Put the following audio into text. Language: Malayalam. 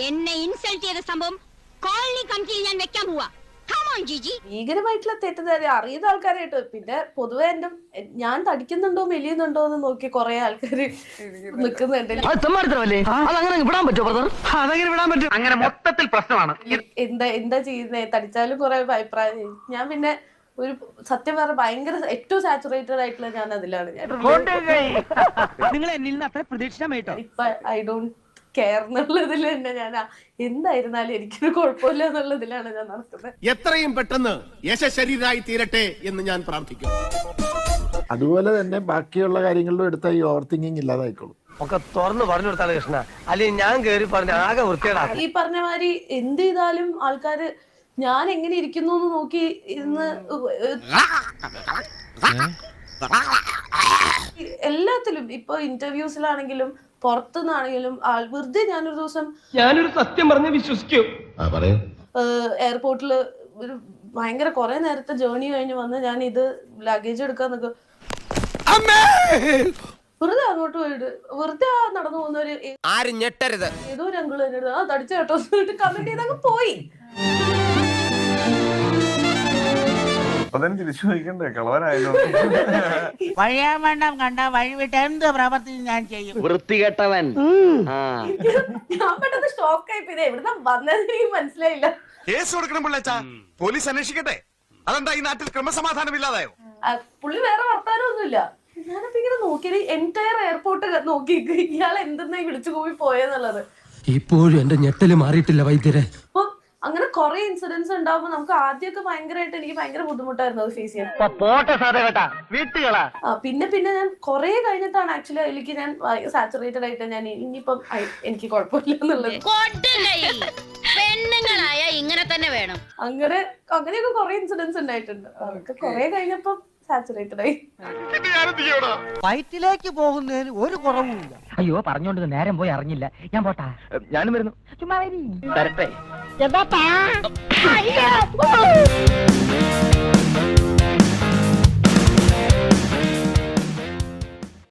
എന്നെ ഇൻസൾട്ട് ചെയ്ത സംഭവം കോളനി കമ്മിറ്റിയിൽ ഞാൻ വെക്കാൻ പോവാ. ഭീകരമായിട്ടുള്ള തെറ്റിദ്ധാരണ അറിയുന്ന ആൾക്കാരായിട്ട് പിന്നെ പൊതുവെ എന്റെ ഞാൻ തടിക്കുന്നുണ്ടോ മെലിയുന്നുണ്ടോ എന്ന് നോക്കി കുറെ ആൾക്കാര് നിൽക്കുന്നുണ്ട് അങ്ങനെ മൊത്തത്തിൽ പ്രശ്നമാണ്. എന്താ എന്താ ചെയ്യുന്നേ? തടിച്ചാലും കുറെ അഭിപ്രായം ഞാൻ പിന്നെ ഒരു സത്യം പറഞ്ഞ ഭയങ്കര ഏറ്റവും സാച്ചുറേറ്റഡ് ആയിട്ടുള്ള ഞാൻ അതിലാണ്. ഞാൻ ഇപ്പൊ ഐ ഡോണ്ട് കെയർ എന്നുള്ളതിൽ തന്നെ ഞാൻ എന്തായിരുന്നാലും എനിക്കൊരു കുഴപ്പമില്ല എന്നുള്ളതിലാണ് ഞാൻ നടക്കുന്നത്. എത്രയും പെട്ടെന്ന് യശശരീരായി തീരട്ടെ എന്ന് ഞാൻ പ്രാർത്ഥിക്കുന്നു. അതുപോലെ തന്നെ ബാക്കിയുള്ള കാര്യങ്ങളിലും എടുത്ത ഈ ഓവർ തിങ്കിങ് ഇല്ലാതായിക്കോളും. ഒക്കെ തുറന്നു പറഞ്ഞു കൊടുത്താണ് കൃഷ്ണ. അല്ലെങ്കിൽ ഞാൻ കേറി പറഞ്ഞ ആകെ വൃത്തിയേടാക്കും ഈ പറഞ്ഞ മാതിരി എന്ത് ചെയ്താലും ആൾക്കാര് ഞാൻ എങ്ങനെ ഇരിക്കുന്നു എന്ന് നോക്കി ഇന്ന് എല്ലാത്തിലും ഇപ്പൊ ഇന്റർവ്യൂസിലാണെങ്കിലും പുറത്തുനിന്നാണെങ്കിലും ആൾ വെറുതെ ഞാനൊരു ദിവസം ഞാനൊരു സത്യം പറഞ്ഞ് വിശ്വസിക്കൂ. എയർപോർട്ടിൽ ഒരു ഭയങ്കര കുറെ നേരത്തെ ജേർണി കഴിഞ്ഞ് വന്ന് ഞാൻ ഇത് ലഗേജ് എടുക്കാൻ നിൽക്കും വെറുതെ അങ്ങോട്ട് പോയിട്ട് വെറുതെ നടന്നു പോകുന്ന ഒരു ഏ- ആരും ഞെട്ടരുത്. ഏതോ ഒരു അങ്കിൾ തന്നെ ആ തടിച്ച കേട്ടോ കമന്റ് ചെയ്തങ്ങ് പോയി. അതന്നെ തിരിച്ചു ചോദിക്കണ്ടേ? കളവനായല്ലോ വഴിയാൻ വേണ്ട കണ്ട വഴി വിട്ട് എന്ത് പ്രവർത്തി ഞാൻ ചെയ്യും? വൃത്തികെട്ടവൻ. ആ. ഞാൻ പെട്ടെന്ന് ആയി പിന്നെ എവിടുന്ന വന്നത് മനസ്സിലായില്ല. കേസ് കൊടുക്കണം പിള്ളേച്ചാ. പോലീസ് അന്വേഷിക്കട്ടെ. അതെന്താ ഈ നാട്ടിൽ ക്രമസമാധാനം ഇല്ലാതായോ പുള്ളി വേറെ വർത്താനൊന്നുമില്ല. ഞാനപ്പോ ഇങ്ങനെ നോക്കിയത് എന്റയർ എയർപോർട്ട് നോക്കി ഇയാൾ എന്തെന്നാ വിളിച്ചു പോയി പോയെന്നുള്ളത്. ഇപ്പോഴും എന്റെ ഞെട്ടൽ മാറിയിട്ടില്ല വൈദ്യരെ. അപ്പൊ അങ്ങനെ കുറെ ഇൻസിഡൻസ് ഉണ്ടാവുമ്പോ നമുക്ക് ആദ്യമൊക്കെ ഭയങ്കരമായിട്ട് എനിക്ക് ഭയങ്കര ബുദ്ധിമുട്ടായിരുന്നു അത് ഫേസ് ചെയ്യാൻ. പോട്ടെ സാറേ കേട്ടാ. വീട്ടുകളാ. ആ, പിന്നെ പിന്നെ ഞാൻ കുറെ കഴിഞ്ഞിട്ടാണ് ആക്ച്വലി അതിലേക്ക് ഞാൻ സാച്ചുറേറ്റഡ് ആയിട്ട് ഞാൻ ഇനിയിപ്പം എനിക്ക് കുഴപ്പമില്ല എന്നുള്ളത്. പെണ്ണുങ്ങളായ ഇങ്ങനെ തന്നെ വേണം. അങ്ങനെ അങ്ങനെയൊക്കെ കുറെ ഇൻസിഡൻസ് ഉണ്ടായിട്ടുണ്ട്. അതൊക്കെ കുറെ കഴിഞ്ഞപ്പം സാച്ചുറേറ്റഡ് ആയി. വയറ്റിലേക്ക് പോകുന്നതിന് ഒരു കുറവുമില്ല. അയ്യോ പറഞ്ഞോണ്ട് നേരം പോയി അറിഞ്ഞില്ല. ഞാൻ പോട്ടാ. ഞാനും വരുന്നു. ചുമ്മാ จะบ้าป๋าไอ้เหี้ย